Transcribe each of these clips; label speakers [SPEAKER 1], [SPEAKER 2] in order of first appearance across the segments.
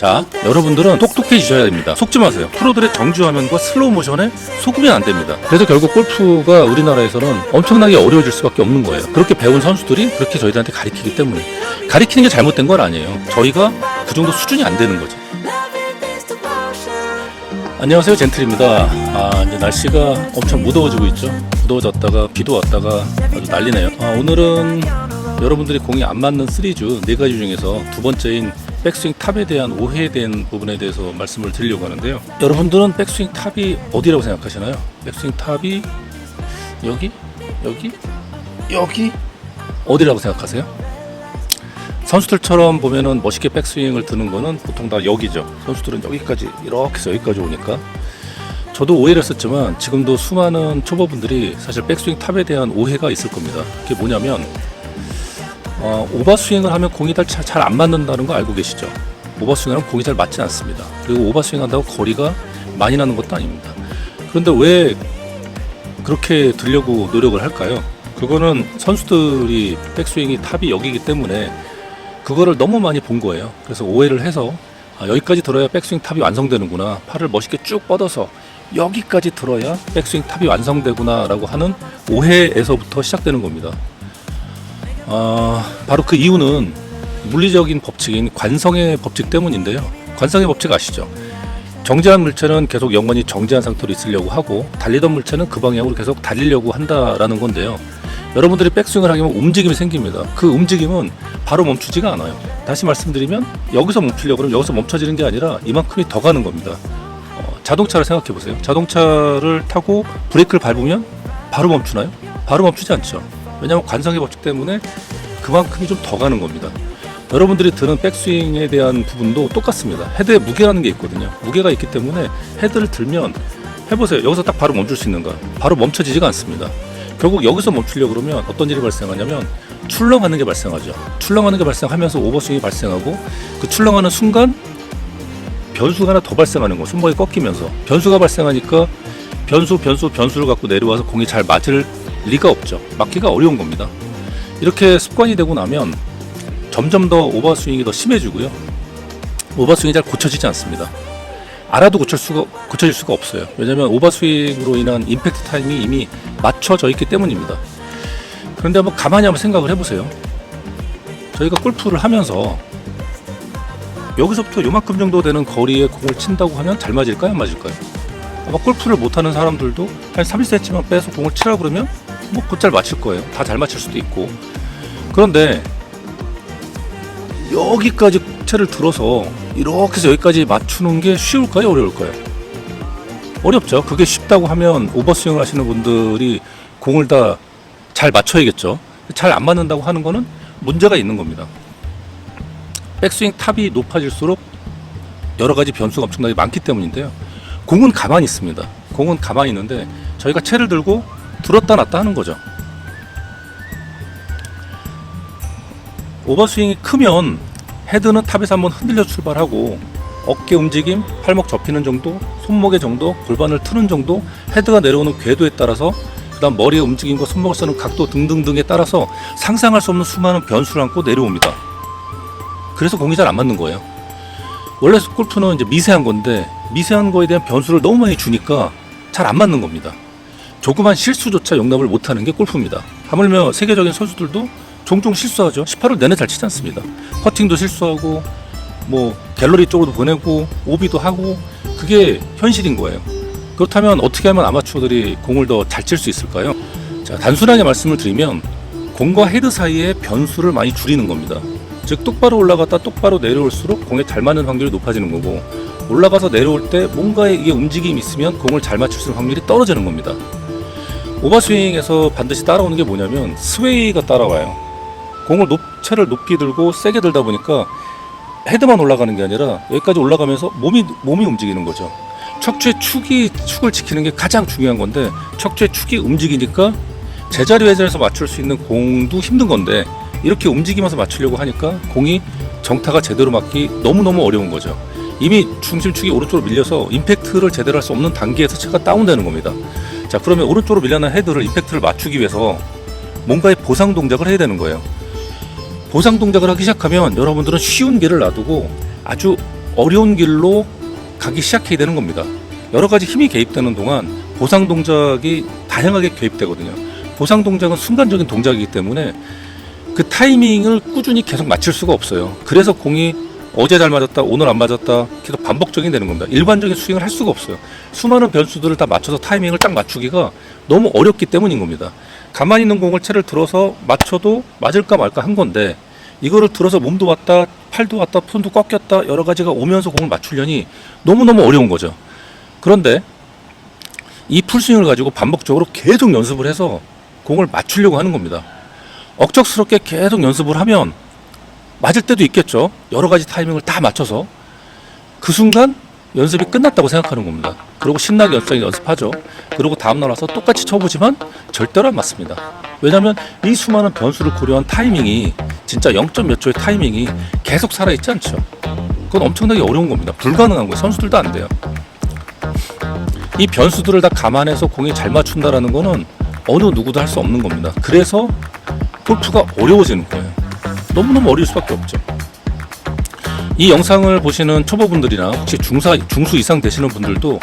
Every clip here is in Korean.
[SPEAKER 1] 자, 여러분들은 똑똑해지셔야 됩니다. 속지 마세요. 프로들의 정주 화면과 슬로우 모션에 속으면 안 됩니다. 그래서 결국 골프가 우리나라에서는 엄청나게 어려워질 수밖에 없는 거예요. 그렇게 배운 선수들이 그렇게 저희들한테 가리키기 때문에 가리키는 게 잘못된 건 아니에요. 저희가 그 정도 수준이 안 되는 거죠. 안녕하세요 젠틀입니다 아 이제 날씨가 엄청 무더워지고 있죠 무더워졌다가 비도 왔다가 아주 난리네요 아, 오늘은 여러분들이 공이 안 맞는 시리즈 네 가지 중에서 두 번째인 백스윙 탑에 대한 오해에 대한 부분에 대해서 말씀을 드리려고 하는데요. 여러분들은 백스윙 탑이 어디라고 생각하시나요? 백스윙 탑이 여기? 여기? 여기? 어디라고 생각하세요? 선수들처럼 보면은 멋있게 백스윙을 드는 거는 보통 다 여기죠. 선수들은 여기까지 이렇게 해서 여기까지 오니까. 저도 오해를 했었지만 지금도 수많은 초보분들이 사실 백스윙 탑에 대한 오해가 있을 겁니다. 그게 뭐냐면 어, 오버스윙을 하면 공이 잘 안 맞는다는 거 알고 계시죠? 오버스윙하면 공이 잘 맞지 않습니다. 그리고 오버스윙 한다고 거리가 많이 나는 것도 아닙니다. 그런데 왜 그렇게 들려고 노력을 할까요? 그거는 선수들이 백스윙이 탑이 여기기 때문에 그거를 너무 많이 본 거예요. 그래서 오해를 해서 아, 여기까지 들어야 백스윙 탑이 완성되는구나. 팔을 멋있게 쭉 뻗어서 여기까지 들어야 백스윙 탑이 완성되구나라고 하는 오해에서부터 시작되는 겁니다. 아, 바로 그 이유는 물리적인 법칙인 관성의 법칙 때문인데요. 관성의 법칙 아시죠? 정지한 물체는 계속 영원히 정지한 상태로 있으려고 하고 달리던 물체는 그 방향으로 계속 달리려고 한다라는 건데요. 여러분들이 백스윙을 하게 되면 움직임이 생깁니다. 그 움직임은 바로 멈추지가 않아요. 다시 말씀드리면 여기서 멈추려고 그러면 여기서 멈춰지는 게 아니라 이만큼이 더 가는 겁니다. 어, 자동차를 생각해 보세요. 자동차를 타고 브레이크를 밟으면 바로 멈추나요? 바로 멈추지 않죠. 왜냐하면 관성의 법칙 때문에 그만큼이 좀 더 가는 겁니다. 여러분들이 드는 백스윙에 대한 부분도 똑같습니다. 헤드에 무게라는 게 있거든요. 무게가 있기 때문에 헤드를 들면 해보세요. 여기서 딱 바로 멈출 수 있는가? 바로 멈춰지지가 않습니다. 결국 여기서 멈추려고 그러면 어떤 일이 발생하냐면 출렁하는 게 발생하죠. 출렁하는 게 발생하면서 오버스윙이 발생하고 그 출렁하는 순간 변수가 하나 더 발생하는 거. 손목이 꺾이면서 변수가 발생하니까 변수, 변수, 변수를 갖고 내려와서 공이 잘 맞을 리가 없죠. 맞기가 어려운 겁니다. 이렇게 습관이 되고 나면 점점 더 오버스윙이 더 심해지고요. 오버스윙이 잘 고쳐지지 않습니다. 알아도 고칠 수가 고쳐질 수가 없어요. 왜냐하면 오버스윙으로 인한 임팩트 타임이 이미 맞춰져 있기 때문입니다. 그런데 한번 가만히 한번 생각을 해보세요. 저희가 골프를 하면서 여기서부터 요만큼 정도 되는 거리에 공을 친다고 하면 잘 맞을까요? 안 맞을까요? 아마 골프를 못하는 사람들도 한 30cm만 빼서 공을 치라 그러면 뭐 곧잘 맞힐 거예요. 다 잘 맞힐 수도 있고. 그런데 여기까지 채를 들어서 이렇게 해서 여기까지 맞추는 게 쉬울까요? 어려울까요? 어렵죠. 그게 쉽다고 하면 오버스윙을 하시는 분들이 공을 다 잘 맞춰야겠죠. 잘 안 맞는다고 하는 거는 문제가 있는 겁니다. 백스윙 탑이 높아질수록 여러 가지 변수가 엄청나게 많기 때문인데요. 공은 가만히 있습니다. 공은 가만히 있는데 저희가 채를 들고 들었다 놨다 하는 거죠. 오버스윙이 크면 헤드는 탑에서 한번 흔들려 출발하고 어깨 움직임, 팔목 접히는 정도, 손목의 정도, 골반을 트는 정도, 헤드가 내려오는 궤도에 따라서 그다음 머리의 움직임과 손목을 쓰는 각도 등등등에 따라서 상상할 수 없는 수많은 변수를 안고 내려옵니다. 그래서 공이 잘 안 맞는 거예요. 원래 골프는 이제 미세한 건데 미세한 거에 대한 변수를 너무 많이 주니까 잘 안 맞는 겁니다. 조그만 실수조차 용납을 못하는 게 골프입니다. 하물며 세계적인 선수들도 종종 실수하죠. 18홀 내내 잘 치지 않습니다. 퍼팅도 실수하고 뭐 갤러리 쪽으로 보내고 오비도 하고 그게 현실인 거예요. 그렇다면 어떻게 하면 아마추어들이 공을 더 잘 칠 수 있을까요? 자, 단순하게 말씀을 드리면 공과 헤드 사이의 변수를 많이 줄이는 겁니다. 즉 똑바로 올라갔다 똑바로 내려올수록 공에 잘 맞는 확률이 높아지는 거고 올라가서 내려올 때 뭔가의 이게 움직임이 있으면 공을 잘 맞출 수 있는 확률이 떨어지는 겁니다. 오버스윙에서 반드시 따라오는 게 뭐냐면 스웨이가 따라와요. 공을 높, 채를 높게 들고 세게 들다 보니까 헤드만 올라가는 게 아니라 여기까지 올라가면서 몸이 몸이 움직이는 거죠. 척추의 축이 축을 지키는 게 가장 중요한 건데 척추의 축이 움직이니까 제자리 회전에서 맞출 수 있는 공도 힘든 건데 이렇게 움직이면서 맞추려고 하니까 공이 정타가 제대로 맞기 너무너무 어려운 거죠. 이미 중심축이 오른쪽으로 밀려서 임팩트를 제대로 할 수 없는 단계에서 채가 다운되는 겁니다. 자, 그러면 오른쪽으로 밀려난 헤드를 임팩트를 맞추기 위해서 뭔가의 보상 동작을 해야 되는 거예요. 보상 동작을 하기 시작하면 여러분들은 쉬운 길을 놔두고 아주 어려운 길로 가기 시작해야 되는 겁니다. 여러 가지 힘이 개입되는 동안 보상 동작이 다양하게 개입되거든요. 보상 동작은 순간적인 동작이기 때문에 그 타이밍을 꾸준히 계속 맞출 수가 없어요. 그래서 공이 어제 잘 맞았다, 오늘 안 맞았다, 계속 반복적이 되는 겁니다. 일반적인 스윙을 할 수가 없어요. 수많은 변수들을 다 맞춰서 타이밍을 딱 맞추기가 너무 어렵기 때문인 겁니다. 가만히 있는 공을 채를 들어서 맞춰도 맞을까 말까 한 건데, 이거를 들어서 몸도 왔다, 팔도 왔다, 손도 꺾였다, 여러 가지가 오면서 공을 맞추려니 너무너무 어려운 거죠. 그런데 이 풀스윙을 가지고 반복적으로 계속 연습을 해서 공을 맞추려고 하는 겁니다. 억척스럽게 계속 연습을 하면 맞을 때도 있겠죠. 여러 가지 타이밍을 다 맞춰서 그 순간 연습이 끝났다고 생각하는 겁니다. 그리고 신나게 연습 연습하죠. 그리고 다음날 와서 똑같이 쳐보지만 절대로 안 맞습니다. 왜냐하면 이 수많은 변수를 고려한 타이밍이 진짜 0. 몇 초의 타이밍이 계속 살아있지 않죠. 그건 엄청나게 어려운 겁니다. 불가능한 거예요. 선수들도 안 돼요. 이 변수들을 다 감안해서 공이 잘 맞춘다라는 거는 어느 누구도 할 수 없는 겁니다. 그래서 골프가 어려워지는 거예요. 너무너무 어려울 수밖에 없죠. 이 영상을 보시는 초보분들이나 혹시 중사, 중수 이상 되시는 분들도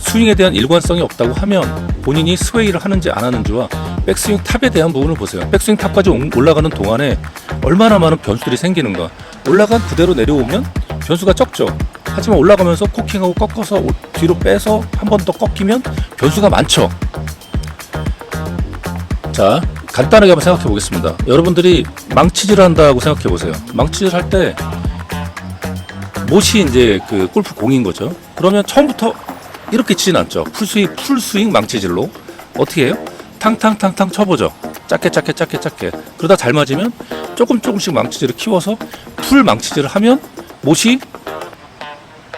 [SPEAKER 1] 스윙에 대한 일관성이 없다고 하면 본인이 스웨이를 하는지 안 하는지와 백스윙 탑에 대한 부분을 보세요. 백스윙 탑까지 올- 올라가는 동안에 얼마나 많은 변수들이 생기는가. 올라간 그대로 내려오면 변수가 적죠. 하지만 올라가면서 코킹하고 꺾어서 오- 뒤로 빼서 한 번 더 꺾이면 변수가 많죠. 자, 간단하게 한번 생각해 보겠습니다. 여러분들이 망치질 한다고 생각해 보세요. 망치질 할 때 못이 이제 그 골프 공인 거죠. 그러면 처음부터 이렇게 치진 않죠. 풀스윙, 풀스윙 망치질로. 어떻게 해요? 탕탕탕탕 쳐보죠. 짧게 짧게 짧게 짧게. 그러다 잘 맞으면 조금 조금씩 망치질을 키워서 풀 망치질을 하면 못이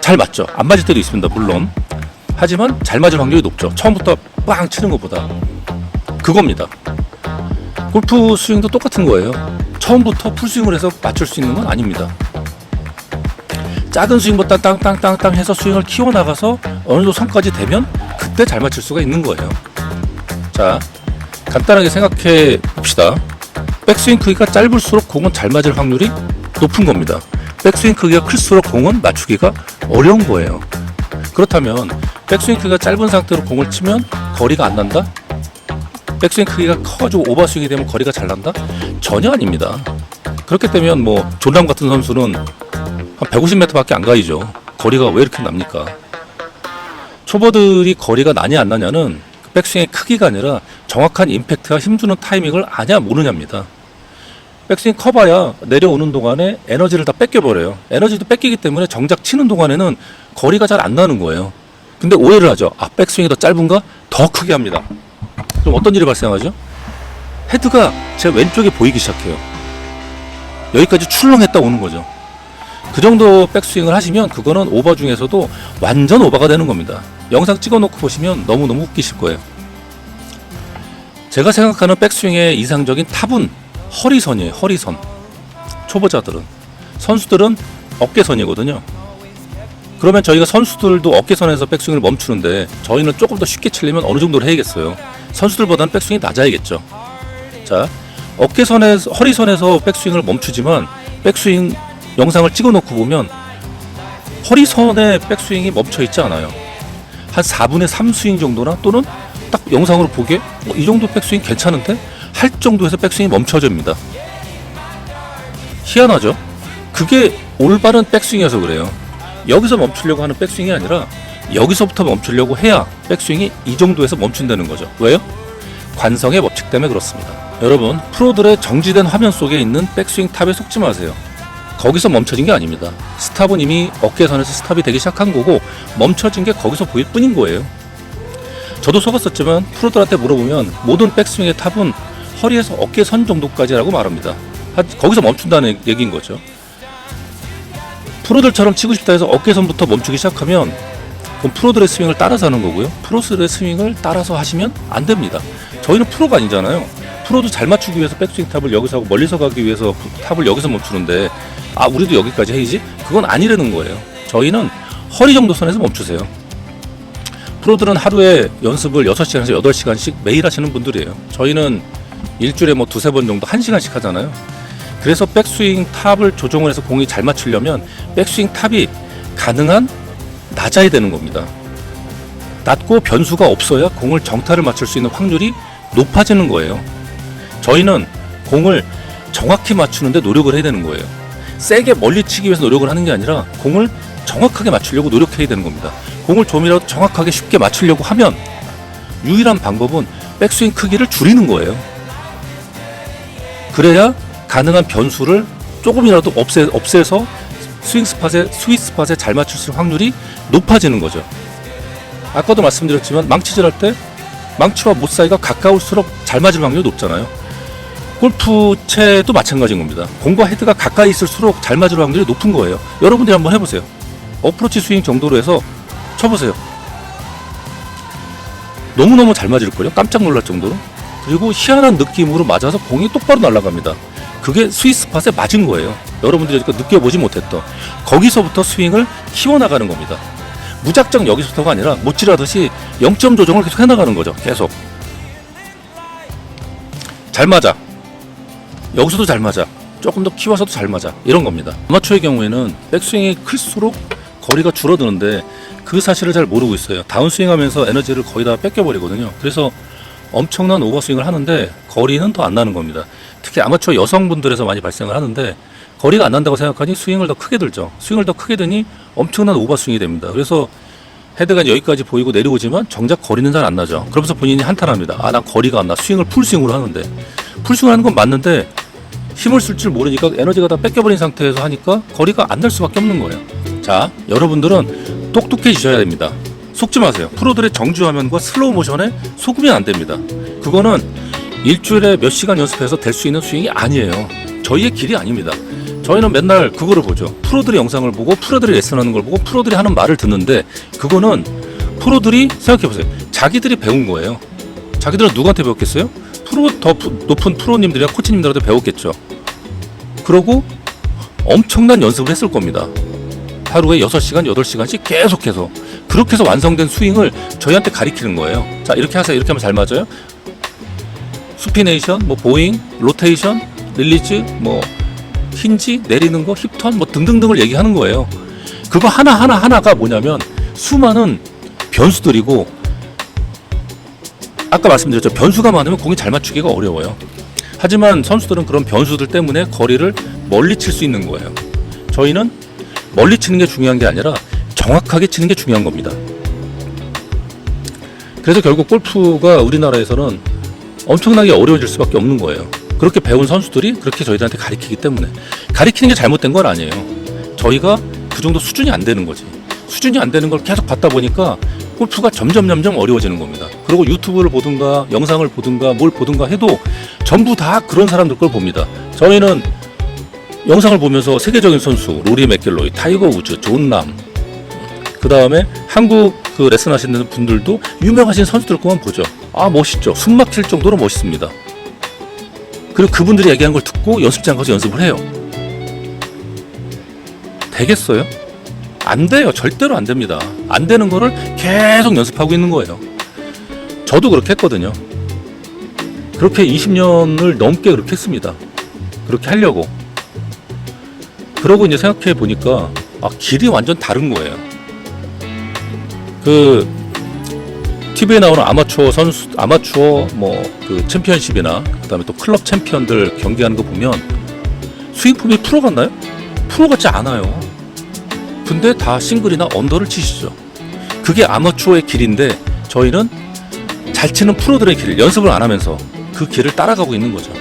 [SPEAKER 1] 잘 맞죠. 안 맞을 때도 있습니다. 물론. 하지만 잘 맞을 확률이 높죠. 처음부터 빵 치는 것보다. 그겁니다. 골프 스윙도 똑같은 거예요. 처음부터 풀스윙을 해서 맞출 수 있는 건 아닙니다. 작은 스윙부터 땅땅땅땅 해서 스윙을 키워나가서 어느 정도 선까지 되면 그때 잘 맞출 수가 있는 거예요. 자, 간단하게 생각해 봅시다. 백스윙 크기가 짧을수록 공은 잘 맞을 확률이 높은 겁니다. 백스윙 크기가 클수록 공은 맞추기가 어려운 거예요. 그렇다면 백스윙 크기가 짧은 상태로 공을 치면 거리가 안 난다? 백스윙 크기가 커가지고 오버스윙이 되면 거리가 잘 난다? 전혀 아닙니다. 그렇게 되면 뭐 존람 같은 선수는 한 150m밖에 안 가이죠. 거리가 왜 이렇게 납니까? 초보들이 거리가 나냐 안 나냐는 그 백스윙의 크기가 아니라 정확한 임팩트와 힘주는 타이밍을 아냐 모르냐입니다. 백스윙 커봐야 내려오는 동안에 에너지를 다 뺏겨버려요. 에너지도 뺏기기 때문에 정작 치는 동안에는 거리가 잘 안 나는 거예요. 근데 오해를 하죠. 아, 백스윙이 더 짧은가? 더 크게 합니다. 그럼 어떤 일이 발생하죠? 헤드가 제 왼쪽에 보이기 시작해요. 여기까지 출렁했다 오는 거죠. 그 정도 백스윙을 하시면 그거는 오버 중에서도 완전 오버가 되는 겁니다. 영상 찍어놓고 보시면 너무너무 웃기실 거예요. 제가 생각하는 백스윙의 이상적인 탑은 허리선이에요. 허리선. 초보자들은. 선수들은 어깨선이거든요. 그러면 저희가 선수들도 어깨선에서 백스윙을 멈추는데 저희는 조금 더 쉽게 치려면 어느 정도를 해야겠어요. 선수들보다는 백스윙이 낮아야겠죠. 자, 어깨선에서 허리선에서 백스윙을 멈추지만 백스윙 영상을 찍어놓고 보면 허리선에 백스윙이 멈춰 있지 않아요. 한 4분의 3 스윙 정도나 또는 딱 영상으로 보기에 어, 이 정도 백스윙 괜찮은데 할 정도에서 백스윙이 멈춰집니다. 희한하죠? 그게 올바른 백스윙이어서 그래요. 여기서 멈추려고 하는 백스윙이 아니라 여기서부터 멈추려고 해야 백스윙이 이 정도에서 멈춘다는 거죠. 왜요? 관성의 법칙 때문에 그렇습니다. 여러분, 프로들의 정지된 화면 속에 있는 백스윙 탑에 속지 마세요. 거기서 멈춰진 게 아닙니다. 스탑은 이미 어깨선에서 스탑이 되기 시작한 거고 멈춰진 게 거기서 보일 뿐인 거예요. 저도 속았었지만 프로들한테 물어보면 모든 백스윙의 탑은 허리에서 어깨선 정도까지라고 말합니다. 하- 거기서 멈춘다는 얘기인 거죠. 프로들처럼 치고 싶다 해서 어깨선부터 멈추기 시작하면 그럼 프로들의 스윙을 따라서 하는 거고요. 프로들의 스윙을 따라서 하시면 안 됩니다. 저희는 프로가 아니잖아요. 프로도 잘 맞추기 위해서 백스윙 탑을 여기서 하고 멀리서 가기 위해서 탑을 여기서 멈추는데 아 우리도 여기까지 해야지? 그건 아니라는 거예요. 저희는 허리 정도 선에서 멈추세요. 프로들은 하루에 연습을 6시간에서 8시간씩 매일 하시는 분들이에요. 저희는 일주일에 뭐 두세 번 정도 1시간씩 하잖아요. 그래서 백스윙 탑을 조정을 해서 공이 잘 맞추려면 백스윙 탑이 가능한 낮아야 되는 겁니다. 낮고 변수가 없어야 공을 정타를 맞출 수 있는 확률이 높아지는 거예요. 저희는 공을 정확히 맞추는데 노력을 해야 되는 거예요. 세게 멀리 치기 위해서 노력을 하는 게 아니라 공을 정확하게 맞추려고 노력해야 되는 겁니다. 공을 좀이라도 정확하게 쉽게 맞추려고 하면 유일한 방법은 백스윙 크기를 줄이는 거예요. 그래야 가능한 변수를 조금이라도 없애, 없애서 스윙 스팟에, 스윗 스팟에 잘 맞출 수 있는 확률이 높아지는 거죠. 아까도 말씀드렸지만 망치질 할 때 망치와 못 사이가 가까울수록 잘 맞을 확률이 높잖아요. 골프채도 마찬가지인 겁니다. 공과 헤드가 가까이 있을수록 잘 맞을 확률이 높은 거예요. 여러분들이 한번 해보세요. 어프로치 스윙 정도로 해서 쳐보세요. 너무너무 잘 맞을걸요? 깜짝 놀랄 정도로. 그리고 희한한 느낌으로 맞아서 공이 똑바로 날아갑니다. 그게 스윗 스팟에 맞은 거예요. 여러분들이 아직 느껴보지 못했던. 거기서부터 스윙을 키워나가는 겁니다. 무작정 여기서부터가 아니라 못질하듯이 0점 조정을 계속 해나가는 거죠. 계속. 잘 맞아. 여기서도 잘 맞아. 조금 더 키워서도 잘 맞아. 이런 겁니다. 아마추어의 경우에는 백스윙이 클수록 거리가 줄어드는데 그 사실을 잘 모르고 있어요. 다운스윙 하면서 에너지를 거의 다 뺏겨버리거든요. 그래서 엄청난 오버스윙을 하는데 거리는 더 안 나는 겁니다. 특히 아마추어 여성분들에서 많이 발생을 하는데 거리가 안 난다고 생각하니 스윙을 더 크게 들죠. 스윙을 더 크게 드니 엄청난 오버스윙이 됩니다. 그래서 헤드가 여기까지 보이고 내려오지만 정작 거리는 잘 안 나죠. 그러면서 본인이 한탄합니다. 아, 난 거리가 안 나. 스윙을 풀스윙으로 하는데. 풀스윙 하는 건 맞는데 힘을 쓸 줄 모르니까 에너지가 다 뺏겨버린 상태에서 하니까 거리가 안 날 수밖에 없는 거예요. 자, 여러분들은 똑똑해지셔야 됩니다. 속지 마세요. 프로들의 정주 화면과 슬로우 모션에 속으면 안 됩니다. 그거는 일주일에 몇 시간 연습해서 될 수 있는 스윙이 아니에요. 저희의 길이 아닙니다. 저희는 맨날 그거를 보죠. 프로들의 영상을 보고 프로들이 레슨하는 걸 보고 프로들이 하는 말을 듣는데 그거는 프로들이 생각해 보세요. 자기들이 배운 거예요. 자기들은 누구한테 배웠겠어요? 프로 더 부- 높은 프로님들이나 코치님들한테 배웠겠죠. 그러고 엄청난 연습을 했을 겁니다. 하루에 6시간, 8시간씩 계속해서 그렇게 해서 완성된 스윙을 저희한테 가리키는 거예요. 자, 이렇게 하세요. 이렇게 하면 잘 맞아요. 수피네이션, 뭐 보잉, 로테이션, 릴리즈, 뭐 힌지, 내리는 거, 힙턴 뭐 등등등을 얘기하는 거예요. 그거 하나하나 하나가 뭐냐면 수많은 변수들이고 아까 말씀드렸죠. 변수가 많으면 공이 잘 맞추기가 어려워요. 하지만 선수들은 그런 변수들 때문에 거리를 멀리 칠 수 있는 거예요. 저희는 멀리 치는 게 중요한 게 아니라 정확하게 치는 게 중요한 겁니다. 그래서 결국 골프가 우리나라에서는 엄청나게 어려워질 수밖에 없는 거예요. 그렇게 배운 선수들이 그렇게 저희들한테 가리키기 때문에 가리키는 게 잘못된 건 아니에요. 저희가 그 정도 수준이 안 되는 거지. 수준이 안 되는 걸 계속 받다 보니까 골프가 점점 점점 어려워지는 겁니다. 그리고 유튜브를 보든가 영상을 보든가 뭘 보든가 해도 전부 다 그런 사람들 걸 봅니다. 저희는 영상을 보면서 세계적인 선수 로리 맥길로이, 타이거 우즈, 존 남 그 다음에 한국 그 레슨 하시는 분들도 유명하신 선수들 것만 보죠. 아 멋있죠. 숨 막힐 정도로 멋있습니다. 그리고 그분들이 얘기한 걸 듣고 연습장 가서 연습을 해요. 되겠어요? 안 돼요. 절대로 안 됩니다. 안 되는 거를 계속 연습하고 있는 거예요. 저도 그렇게 했거든요. 그렇게 20년을 넘게 그렇게 했습니다. 그렇게 하려고. 그러고 이제 생각해 보니까 아, 길이 완전 다른 거예요. 그 TV에 나오는 아마추어 선수, 아마추어 뭐 그 챔피언십이나 그다음에 또 클럽 챔피언들 경기하는 거 보면 스윙폼이 프로 같나요? 프로 같지 않아요. 근데 다 싱글이나 언더를 치시죠. 그게 아마추어의 길인데 저희는 잘 치는 프로들의 길, 연습을 안 하면서 그 길을 따라가고 있는 거죠.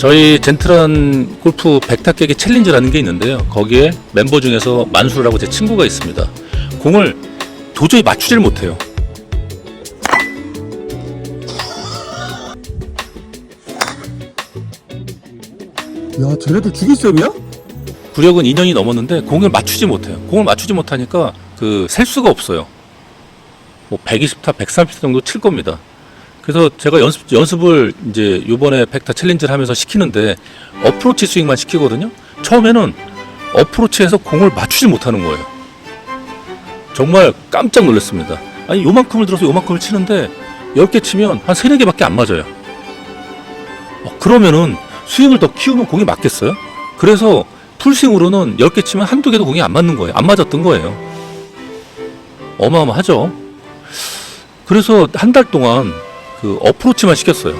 [SPEAKER 1] 저희 젠틀한 골프 깨기 챌린지라는 게 있는데요. 거기에 멤버 중에서 만수라고 제 친구가 있습니다. 공을 도저히 맞추질 못해요.
[SPEAKER 2] 야, 쟤네들 주기점이야?
[SPEAKER 1] 구력은 2년이 넘었는데 공을 맞추지 못해요. 공을 맞추지 못하니까 그 셀 수가 없어요. 뭐 120타, 130타 정도 칠 겁니다. 그래서 제가 연습 연습을 이제 요번에 백타 챌린지를 하면서 시키는데 어프로치 스윙만 시키거든요. 처음에는 어프로치에서 공을 맞추지 못하는 거예요. 정말 깜짝 놀랐습니다. 아니 요만큼을 들어서 요만큼을 치는데 10개 치면 한 3, 4개밖에 안 맞아요. 어, 그러면은 스윙을 더 키우면 공이 맞겠어요? 그래서 풀스윙으로는 10개 치면 한두 개도 공이 안 맞는 거예요. 안 맞았던 거예요. 어마어마하죠. 그래서 한 달 동안 그 어프로치만 시켰어요.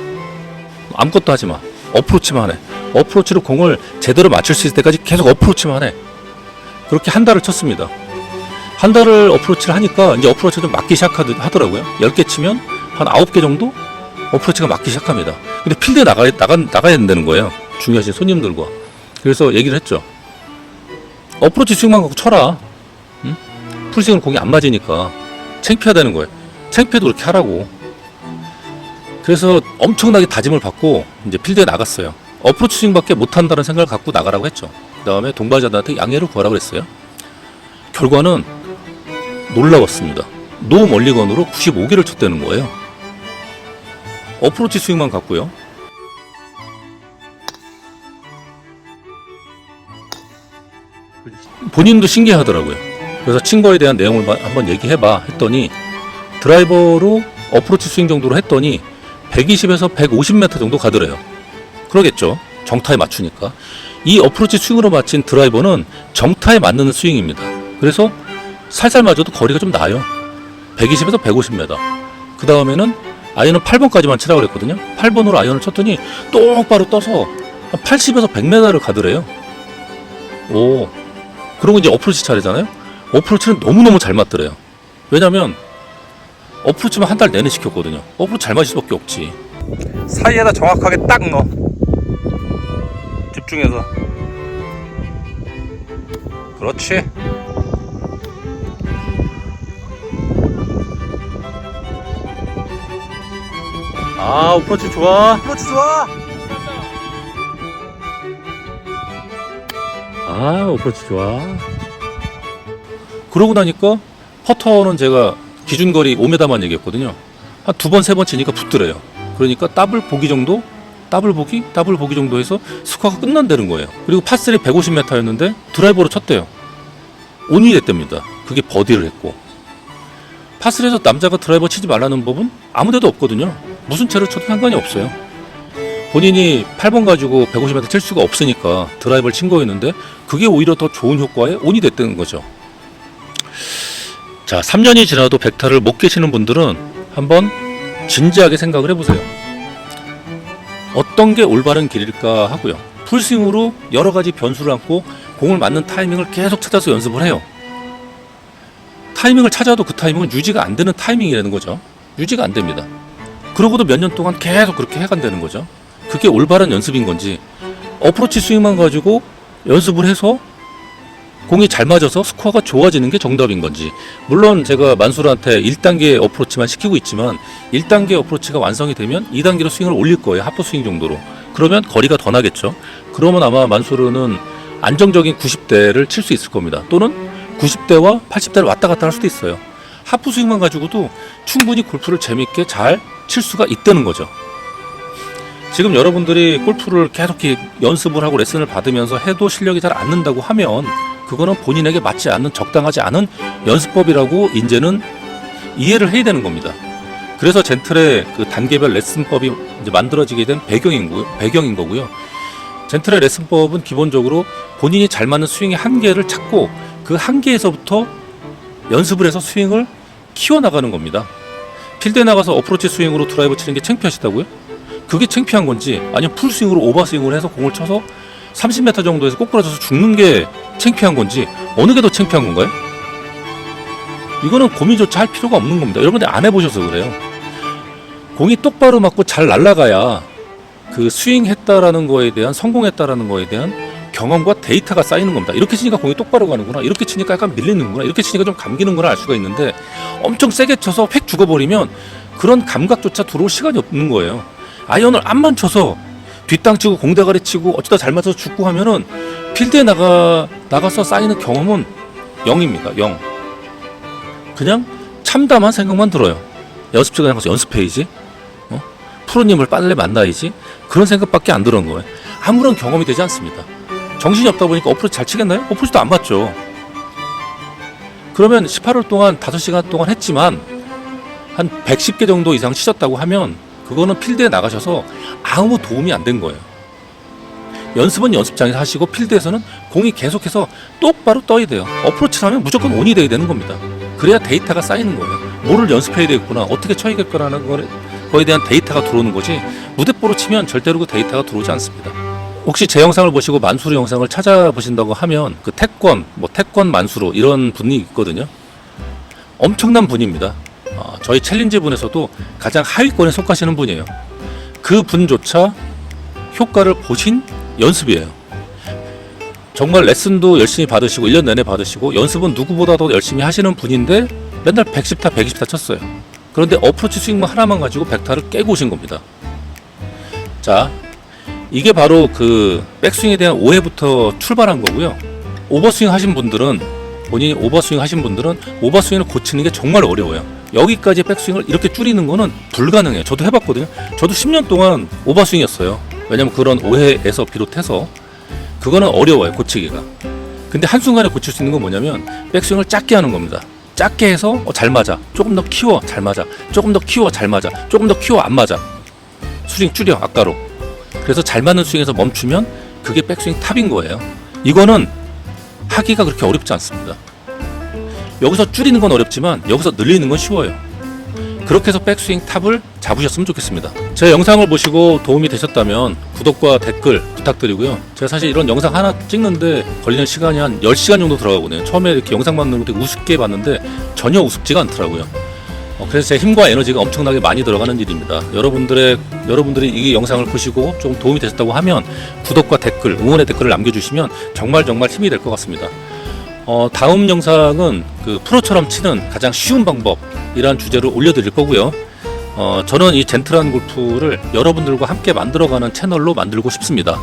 [SPEAKER 1] 아무것도 하지 마. 어프로치만 해. 어프로치로 공을 제대로 맞출 수 있을 때까지 계속 어프로치만 해. 그렇게 한 달을 쳤습니다. 한 달을 어프로치를 하니까 이제 어프로치가 좀 맞기 시작하더라고요. 10개 치면 한 9개 정도 어프로치가 맞기 시작합니다. 근데 필드에 나가, 나가, 나가야 된다는 거예요. 중요하신 손님들과. 그래서 얘기를 했죠. 어프로치 스윙만 갖고 쳐라. 응? 풀스윙은 공이 안 맞으니까 창피하다는 거예요. 창피해도 그렇게 하라고. 그래서 엄청나게 다짐을 받고 이제 필드에 나갔어요. 어프로치 스윙밖에 못한다는 생각을 갖고 나가라고 했죠. 그 다음에 동반자들한테 양해를 구하라고 했어요. 결과는 놀라웠습니다. 노 멀리건으로 95개를 쳤다는 거예요. 어프로치 스윙만 갖고요. 본인도 신기하더라고요. 그래서 친 거에 대한 내용을 마- 한번 얘기해봐 했더니 드라이버로 어프로치 스윙 정도로 했더니 120에서 150m 정도 가더래요. 그러겠죠. 정타에 맞추니까. 이 어프로치 스윙으로 맞힌 드라이버는 정타에 맞는 스윙입니다. 그래서 살살 맞아도 거리가 좀 나요. 120에서 150m. 그 다음에는 아이언은 8번까지만 치라고 그랬거든요. 8번으로 아이언을 쳤더니 똑바로 떠서 한 80에서 100m를 가더래요. 오. 그리고 이제 어프로치 차례잖아요. 어프로치는 너무너무 잘 맞더래요. 왜냐면 어프로치만 한 달 내내 시켰거든요. 어프로치 잘 맞을 수밖에 없지. 사이에다 정확하게 딱 넣어. 집중해서. 그렇지. 아, 어프로치 좋아.
[SPEAKER 2] 어프로치 좋아.
[SPEAKER 1] 아, 어프로치 좋아. 그러고 나니까 퍼터는 제가 기준거리 5m만 얘기했거든요. 한 두 번, 세 번 치니까 붙더래요. 그러니까 더블 보기 정도? 더블 보기? 더블 보기 정도 해서 스코어가 끝난다는 거예요. 그리고 파3 150m였는데 드라이버로 쳤대요. 온이 됐답니다. 그게 버디를 했고. 파3에서 남자가 드라이버 치지 말라는 법은 아무 데도 없거든요. 무슨 채를 쳐도 상관이 없어요. 본인이 8번 가지고 150m 칠 수가 없으니까 드라이버를 친 거였는데 그게 오히려 더 좋은 효과에 온이 됐다는 거죠. 자, 3년이 지나도 백타를 못 계시는 분들은 한번 진지하게 생각을 해보세요. 어떤 게 올바른 길일까 하고요. 풀스윙으로 여러 가지 변수를 안고 공을 맞는 타이밍을 계속 찾아서 연습을 해요. 타이밍을 찾아도 그 타이밍은 유지가 안 되는 타이밍이라는 거죠. 유지가 안 됩니다. 그러고도 몇 년 동안 계속 그렇게 해간다는 거죠. 그게 올바른 연습인 건지 어프로치 스윙만 가지고 연습을 해서 공이 잘 맞아서 스코어가 좋아지는 게 정답인 건지. 물론 제가 만수르한테 1단계 어프로치만 시키고 있지만 1단계 어프로치가 완성이 되면 2단계로 스윙을 올릴 거예요. 하프 스윙 정도로. 그러면 거리가 더 나겠죠. 그러면 아마 만수르는 안정적인 90대를 칠 수 있을 겁니다. 또는 90대와 80대를 왔다 갔다 할 수도 있어요. 하프 스윙만 가지고도 충분히 골프를 재밌게 잘 칠 수가 있다는 거죠. 지금 여러분들이 골프를 계속 연습을 하고 레슨을 받으면서 해도 실력이 잘 안 는다고 하면 그거는 본인에게 맞지 않는 적당하지 않은 연습법이라고 이제는 이해를 해야 되는 겁니다. 그래서 젠틀의 그 단계별 레슨법이 이제 만들어지게 된 배경인, 거, 배경인 거고요. 젠틀의 레슨법은 기본적으로 본인이 잘 맞는 스윙의 한계를 찾고 그 한계에서부터 연습을 해서 스윙을 키워나가는 겁니다. 필드에 나가서 어프로치 스윙으로 드라이버 치는 게 창피하시다고요? 그게 창피한 건지 아니면 풀스윙으로 오버스윙을 해서 공을 쳐서 30m 정도에서 꼬꾸라져서 죽는 게 창피한 건지 어느 게 더 창피한 건가요? 이거는 고민조차 할 필요가 없는 겁니다. 여러분들 안 해보셔서 그래요. 공이 똑바로 맞고 잘 날아가야 그 스윙했다라는 거에 대한 성공했다라는 거에 대한 경험과 데이터가 쌓이는 겁니다. 이렇게 치니까 공이 똑바로 가는구나. 이렇게 치니까 약간 밀리는구나. 이렇게 치니까 좀 감기는구나 알 수가 있는데 엄청 세게 쳐서 획 죽어버리면 그런 감각조차 들어올 시간이 없는 거예요. 아이언을 안만 쳐서 뒷땅 치고 공대가리 치고 어쩌다 잘 맞아서 죽고 하면은 필드에 나가 나가서 쌓이는 경험은 0입니다. 0. 그냥 참담한 생각만 들어요. 연습 시간에 가서 연습해야지. 어? 프로님을 빨리 만나야지. 그런 생각밖에 안 들은 거예요. 아무런 경험이 되지 않습니다. 정신이 없다 보니까 어프로치 잘 치겠나요? 어프로치도 안 맞죠. 그러면 18월 동안 5시간 동안 했지만 한 110개 정도 이상 치셨다고 하면 그거는 필드에 나가셔서 아무 도움이 안 된 거예요. 연습은 연습장에서 하시고 필드에서는 공이 계속해서 똑바로 떠야 돼요. 어프로치를 하면 무조건 온이 돼야 되는 겁니다. 그래야 데이터가 쌓이는 거예요. 뭐를 연습해야 되겠구나, 어떻게 쳐야겠구나라는 거에 거에 대한 데이터가 들어오는 거지 무대뽀로 치면 절대로 그 데이터가 들어오지 않습니다. 혹시 제 영상을 보시고 만수르 영상을 찾아보신다고 하면 그 태권, 뭐 태권 만수르 이런 분이 있거든요. 엄청난 분입니다. 어, 저희 챌린지 분에서도 가장 하위권에 속하시는 분이에요. 그 분조차 효과를 보신 연습이에요. 정말 레슨도 열심히 받으시고 1년 내내 받으시고 연습은 누구보다도 열심히 하시는 분인데 맨날 110타 120타 쳤어요. 그런데 어프로치 스윙만 하나만 가지고 100타를 깨고 오신 겁니다. 자, 이게 바로 그 백스윙에 대한 오해부터 출발한 거고요. 오버스윙 하신 분들은 본인이 오버스윙 하신 분들은 오버스윙을 고치는 게 정말 어려워요. 여기까지 백스윙을 이렇게 줄이는 거는 불가능해요. 저도 해봤거든요. 저도 10년 동안 오버스윙이었어요. 왜냐면 그런 오해에서 비롯해서 그거는 어려워요 고치기가. 근데 한순간에 고칠 수 있는 건 뭐냐면 백스윙을 작게 하는 겁니다. 작게 해서 어, 잘 맞아. 조금 더 키워 잘 맞아. 조금 더 키워 잘 맞아. 조금 더 키워 안 맞아. 스윙 줄여 아까로. 그래서 잘 맞는 스윙에서 멈추면 그게 백스윙 탑인 거예요. 이거는 하기가 그렇게 어렵지 않습니다. 여기서 줄이는 건 어렵지만 여기서 늘리는 건 쉬워요. 그렇게 해서 백스윙 탑을 잡으셨으면 좋겠습니다. 제 영상을 보시고 도움이 되셨다면 구독과 댓글 부탁드리고요. 제가 사실 이런 영상 하나 찍는데 걸리는 시간이 한 10시간 정도 들어가거든요. 처음에 이렇게 영상 만드는 거 되게 우습게 봤는데 전혀 우습지가 않더라고요. 어, 그래서 제 힘과 에너지가 엄청나게 많이 들어가는 일입니다. 여러분들의 여러분들이 이 영상을 보시고 좀 도움이 되셨다고 하면 구독과 댓글, 응원의 댓글을 남겨주시면 정말 정말 힘이 될 것 같습니다. 어, 다음 영상은 그 프로처럼 치는 가장 쉬운 방법이란 주제로 올려드릴 거고요. 어, 저는 이 젠틀한 골프를 여러분들과 함께 만들어가는 채널로 만들고 싶습니다.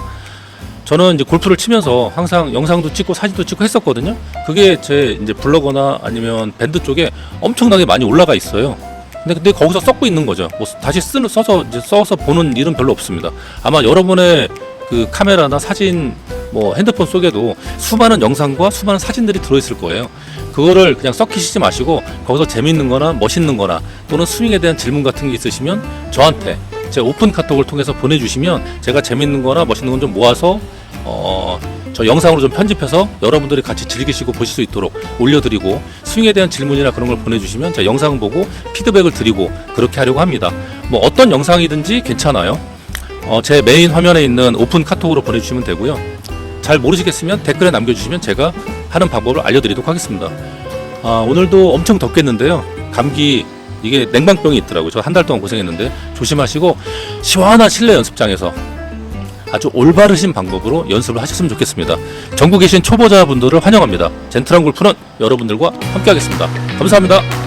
[SPEAKER 1] 저는 이제 골프를 치면서 항상 영상도 찍고 사진도 찍고 했었거든요. 그게 제 이제 블로거나 아니면 밴드 쪽에 엄청나게 많이 올라가 있어요. 근데, 근데 거기서 썩고 있는 거죠. 뭐 다시 쓰는 써서 이제 써서 보는 일은 별로 없습니다. 아마 여러분의 그 카메라나 사진 뭐 핸드폰 속에도 수많은 영상과 수많은 사진들이 들어있을 거예요. 그거를 그냥 썩히시지 마시고 거기서 재밌는 거나 멋있는 거나 또는 스윙에 대한 질문 같은 게 있으시면 저한테 제 오픈 카톡을 통해서 보내주시면 제가 재밌는 거나 멋있는 건 좀 모아서 어, 저 영상으로 좀 편집해서 여러분들이 같이 즐기시고 보실 수 있도록 올려드리고 스윙에 대한 질문이나 그런 걸 보내주시면 제가 영상 보고 피드백을 드리고 그렇게 하려고 합니다. 뭐 어떤 영상이든지 괜찮아요. 어, 제 메인 화면에 있는 오픈 카톡으로 보내주시면 되고요. 잘 모르시겠으면 댓글에 남겨주시면 제가 하는 방법을 알려드리도록 하겠습니다. 아, 오늘도 엄청 덥겠는데요. 감기 이게 냉방병이 있더라고요. 저 한 달 동안 고생했는데 조심하시고 시원한 실내 연습장에서 아주 올바르신 방법으로 연습을 하셨으면 좋겠습니다. 전국에 계신 초보자분들을 환영합니다. 젠틀한 골프는 여러분들과 함께하겠습니다. 감사합니다.